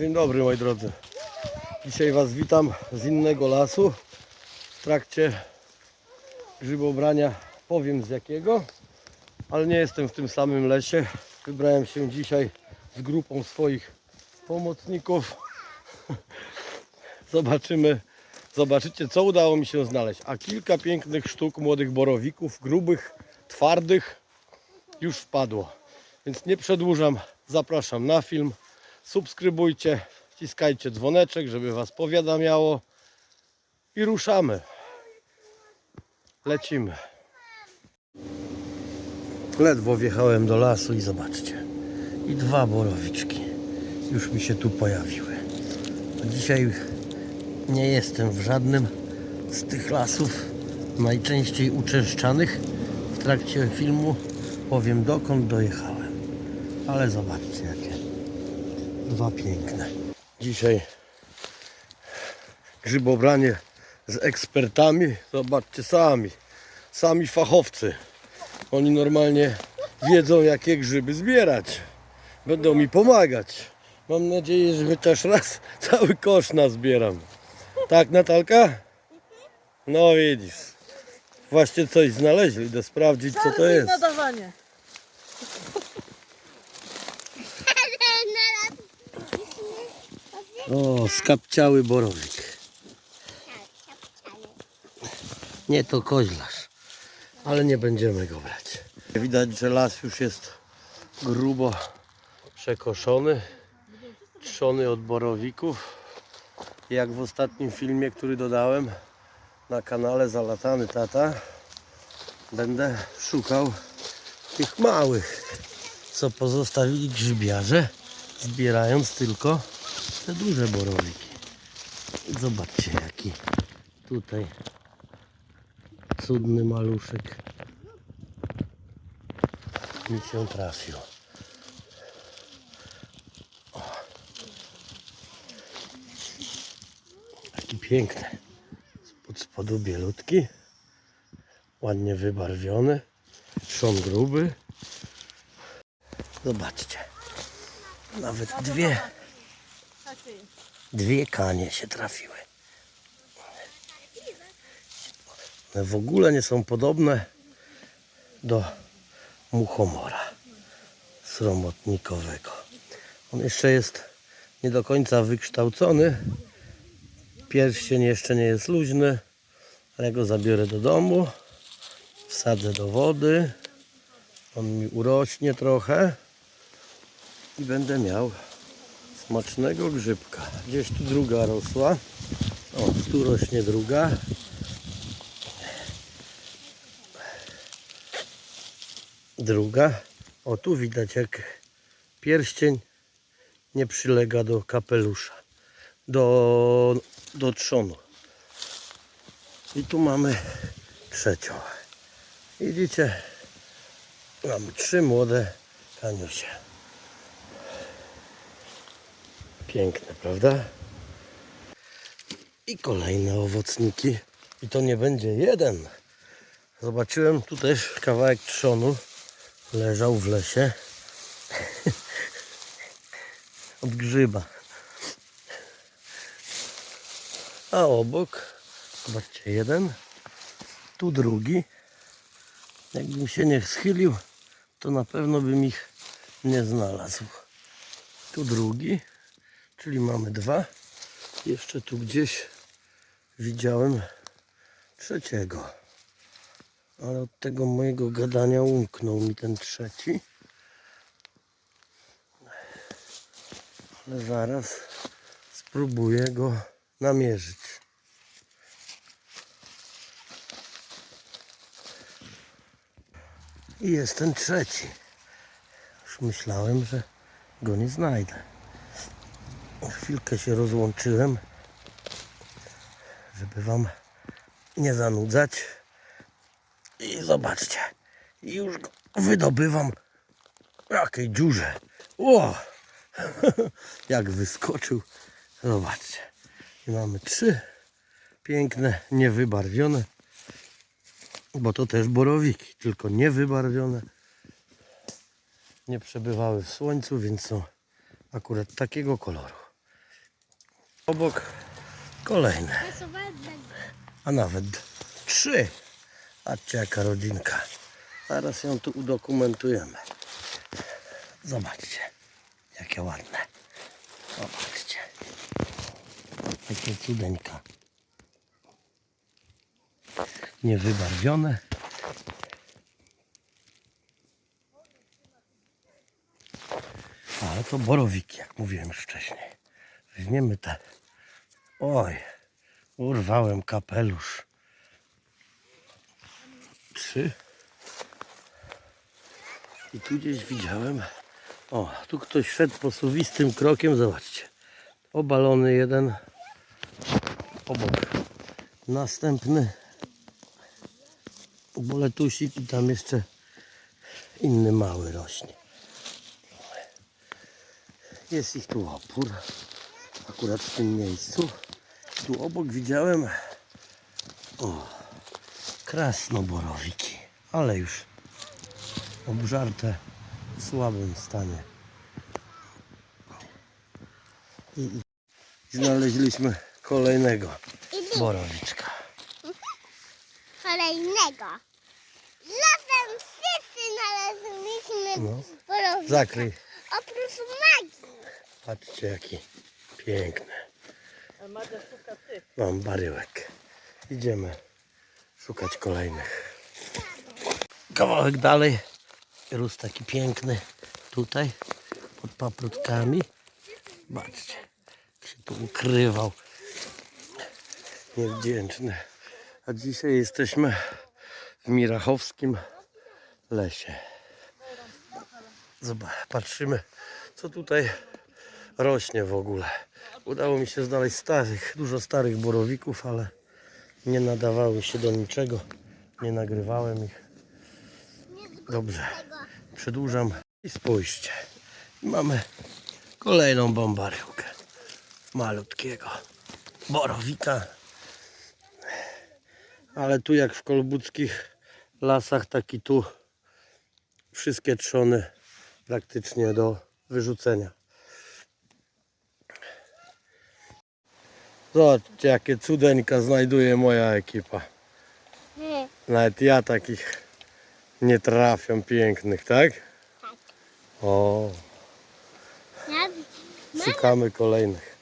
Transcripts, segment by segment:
Dzień dobry moi drodzy. Dzisiaj Was witam z innego lasu w trakcie grzybobrania. Powiem z jakiego, ale nie jestem w tym samym lesie. Wybrałem się dzisiaj z grupą swoich pomocników. Zobaczymy, zobaczycie co udało mi się znaleźć. A kilka pięknych sztuk młodych borowików, grubych, twardych już wpadło. Więc nie przedłużam, zapraszam na film. Subskrybujcie, wciskajcie dzwoneczek, żeby Was powiadamiało i ruszamy. Lecimy. Ledwo wjechałem do lasu i zobaczcie. I dwa borowiczki już mi się tu pojawiły. Dzisiaj nie jestem w żadnym z tych lasów najczęściej uczęszczanych. W trakcie filmu powiem dokąd dojechałem. Ale zobaczcie jakie dwa piękne. Dzisiaj grzybobranie z ekspertami. Zobaczcie sami. Sami fachowcy. Oni normalnie wiedzą jakie grzyby zbierać. Będą mi pomagać. Mam nadzieję, że chociaż raz cały kosz nazbieram. Tak Natalka? No widzisz. Właśnie coś znaleźli. Idę sprawdzić co to jest. nadawanie. O, skapciały borowik. Nie to koźlarz, ale nie będziemy go brać. Widać, że las już jest grubo przekoszony, trzony od borowików. Jak w ostatnim filmie, który dodałem na kanale Zalatany Tata, będę szukał tych małych, co pozostawili grzybiarze, zbierając tylko te duże borowiki. Zobaczcie jaki tutaj cudny maluszek mi się trafił. O. Taki piękny. Spod spodu bielutki. Ładnie wybarwiony. Trzon gruby. Zobaczcie. Nawet dwie Dwie kanie się trafiły. One w ogóle nie są podobne do muchomora sromotnikowego. On jeszcze jest nie do końca wykształcony. Pierścień jeszcze nie jest luźny, ale go zabiorę do domu. Wsadzę do wody. On mi urośnie trochę i będę miał smacznego grzybka. Gdzieś tu druga rosła. O, tu rośnie druga. Druga. O, tu widać jak pierścień nie przylega do kapelusza. Do, do trzonu. I tu mamy trzecią. Widzicie? Mamy trzy młode kaniusie. Piękne, prawda? I kolejne owocniki. I to nie będzie jeden. Zobaczyłem tu też kawałek trzonu. Leżał w lesie. Od grzyba. A obok, zobaczcie, jeden. Tu drugi. Jakbym się nie schylił, to na pewno bym ich nie znalazł. Tu drugi. Czyli mamy dwa. Jeszcze tu gdzieś widziałem trzeciego. Ale od tego mojego gadania umknął mi ten trzeci. Ale zaraz spróbuję go namierzyć. I jest ten trzeci. Już myślałem, że go nie znajdę. Chwilkę się rozłączyłem, żeby Wam nie zanudzać. I zobaczcie, już go wydobywam w jakiej dziurze. O! Jak wyskoczył. Zobaczcie. I mamy trzy piękne, niewybarwione. Bo to też borowiki, tylko niewybarwione. Nie przebywały w słońcu, więc są akurat takiego koloru. Obok kolejne, a nawet trzy. Patrzcie jaka rodzinka. Zaraz ją tu udokumentujemy. Zobaczcie, jakie ładne. Zobaczcie. Jakie cudeńka. Niewybarwione. Ale to borowiki, jak mówiłem już wcześniej. Weźmiemy te. Oj, urwałem kapelusz. Trzy. I tu gdzieś widziałem. O, tu ktoś szedł posuwistym krokiem. Zobaczcie. Obalony jeden. Obok. Następny. Boletusik i tam jeszcze inny mały rośnie. Jest ich tu opór. Akurat w tym miejscu. Tu obok widziałem o, krasnoborowiki, ale już obżarte w słabym stanie. I, znaleźliśmy kolejnego borowiczka. kolejnego. Razem wszyscy znaleźliśmy No. borowika. Zakryj. Oprócz magii. Patrzcie jaki piękny. Mam baryłek. Idziemy szukać kolejnych. Kawałek dalej. Rósł taki piękny tutaj pod paprutkami. Patrzcie, się tu ukrywał. Niewdzięczny. A dzisiaj jesteśmy w Mirachowskim lesie. Zobacz, patrzymy, co tutaj rośnie w ogóle. Udało mi się znaleźć starych, dużo starych borowików, ale nie nadawały się do niczego. Nie nagrywałem ich. Dobrze, przedłużam i spójrzcie. Mamy kolejną bombaryłkę. Malutkiego borowika. Ale tu jak w kolbuckich lasach, taki tu wszystkie trzony praktycznie do wyrzucenia. Zobaczcie, jakie cudeńka znajduje moja ekipa. Nawet ja takich nie trafiam pięknych, tak? Tak. O, szukamy kolejnych.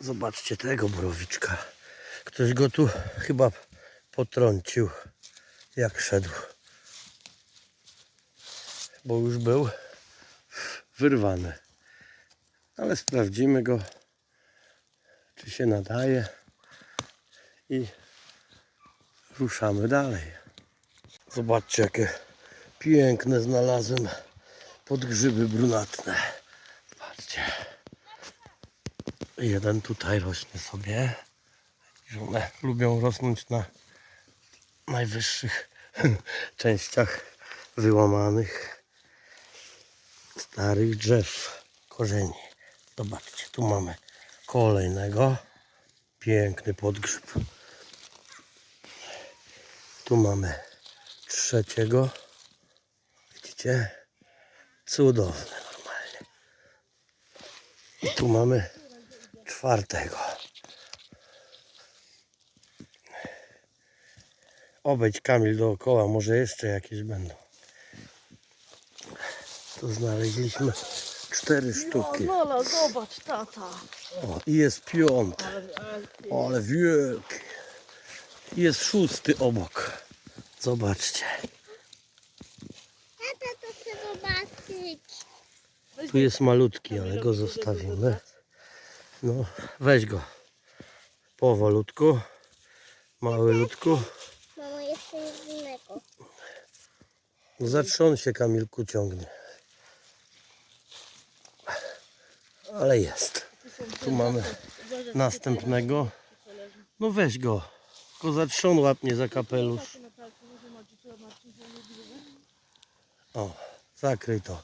Zobaczcie tego borowiczka. Ktoś go tu chyba potrącił, jak szedł. Bo już był wyrwany. Ale sprawdzimy go, czy się nadaje i ruszamy dalej. Zobaczcie, jakie piękne znalazłem podgrzyby brunatne. Patrzcie. Jeden tutaj rośnie sobie. One lubią rosnąć na najwyższych częściach wyłamanych starych drzew, korzeni. Zobaczcie, tu mamy kolejnego. Piękny podgrzyb. Tu mamy trzeciego. Widzicie? Cudowne normalnie. I tu mamy czwartego. Obejdź Kamil dookoła, może jeszcze jakieś będą. Tu znaleźliśmy cztery sztuki. Lola, zobacz, tata. O, i jest piąty. Ale, wielki. I Jest szósty obok. Zobaczcie. Tata to chcę zobaczyć. Tu jest malutki, ale go zostawimy. No, weź go. Powolutku. Małylutku. Mamo, jeszcze jednego. No zatrzon się Kamilku ciągnie. Ale jest. Tu mamy następnego. No weź go. Go zatrzon łapnie za kapelusz. O, zakryj to.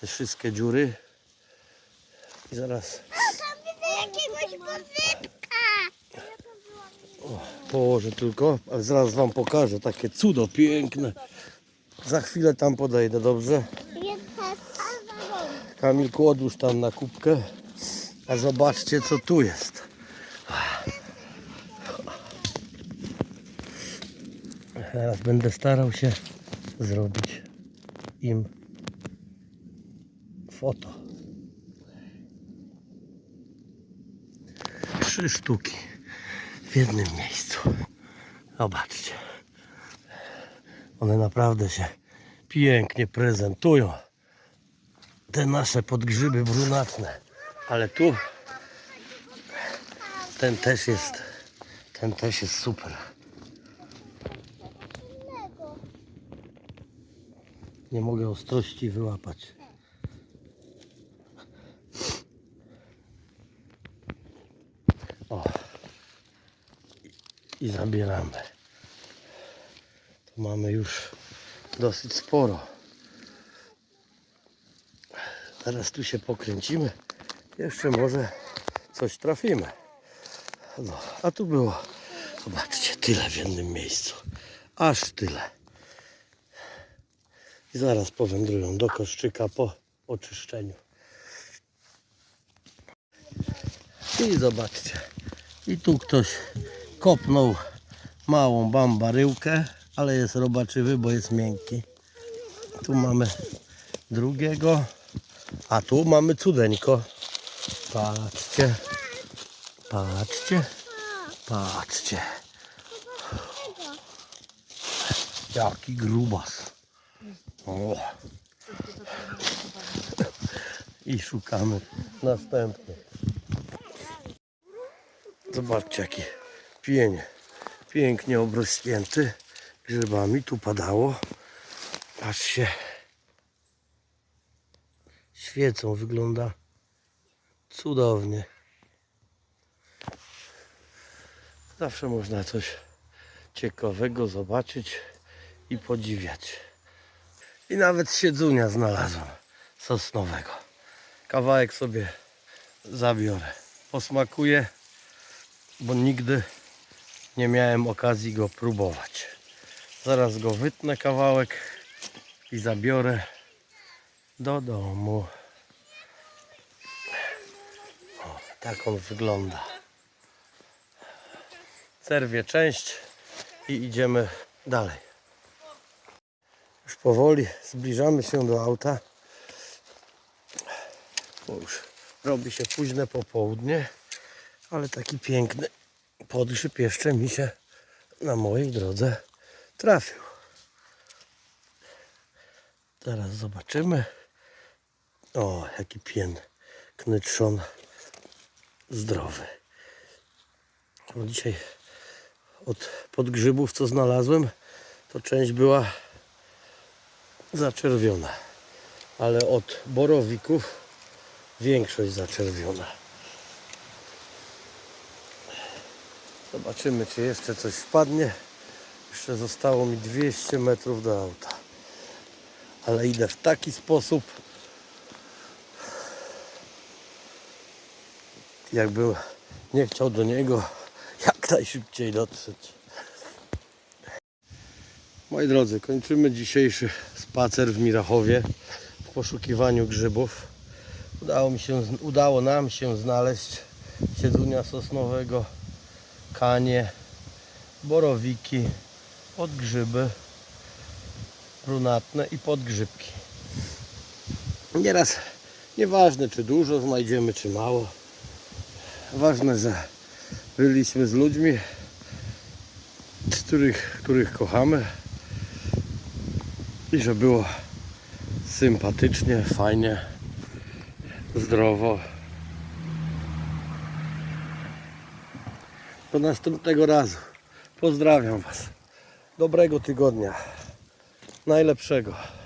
Te wszystkie dziury. I zaraz pozypka. położę tylko, ale zaraz wam pokażę takie cudo piękne. Za chwilę tam podejdę, dobrze? Kamilku odłóż tam na kubkę. A zobaczcie co tu jest. Teraz będę starał się zrobić im foto. Trzy sztuki w jednym miejscu. Zobaczcie. One naprawdę się pięknie prezentują. Te nasze podgrzyby brunatne. Ale tu ten też jest ten też jest super. Nie mogę ostrości wyłapać. O. I zabieramy. Tu mamy już dosyć sporo. Teraz tu się pokręcimy. Jeszcze może coś trafimy. No, a tu było, zobaczcie, tyle w jednym miejscu. Aż tyle. I zaraz powędrują do koszczyka po oczyszczeniu. I zobaczcie. I tu ktoś kopnął małą bambaryłkę, ale jest robaczywy, bo jest miękki. Tu mamy drugiego, a tu mamy cudeńko. Patrzcie, patrzcie, patrzcie. Jaki grubas. O. I szukamy następny. Zobaczcie jaki pień. Pięknie obrośnięty grzybami. Tu padało. Aż się świecą. Wygląda cudownie. Zawsze można coś ciekawego zobaczyć i podziwiać. I nawet siedzunia znalazłem sosnowego. Kawałek sobie zabiorę. Posmakuję, bo nigdy nie miałem okazji go próbować. Zaraz go wytnę kawałek i zabiorę do domu. O, tak on wygląda. Zerwię część i idziemy dalej. Już powoli zbliżamy się do auta. Bo już robi się późne popołudnie, ale taki piękny podgrzyb jeszcze mi się na mojej drodze trafił. Teraz zobaczymy. O, jaki piękny trzon zdrowy. Bo dzisiaj od podgrzybów, co znalazłem, to część była zaczerwiona, ale od borowików większość zaczerwiona. Zobaczymy, czy jeszcze coś wpadnie. Jeszcze zostało mi 200 metrów do auta. Ale idę w taki sposób, jakbym nie chciał do niego jak najszybciej dotrzeć. Moi drodzy, kończymy dzisiejszy spacer w Mirachowie w poszukiwaniu grzybów. Udało, mi się, udało nam się znaleźć siedzunia sosnowego, kanie, borowiki, podgrzyby brunatne i podgrzybki. Nieraz nieważne czy dużo znajdziemy, czy mało. Ważne, że byliśmy z ludźmi, których, których kochamy i że było sympatycznie, fajnie, zdrowo. Do następnego razu. Pozdrawiam Was. Dobrego tygodnia. Najlepszego.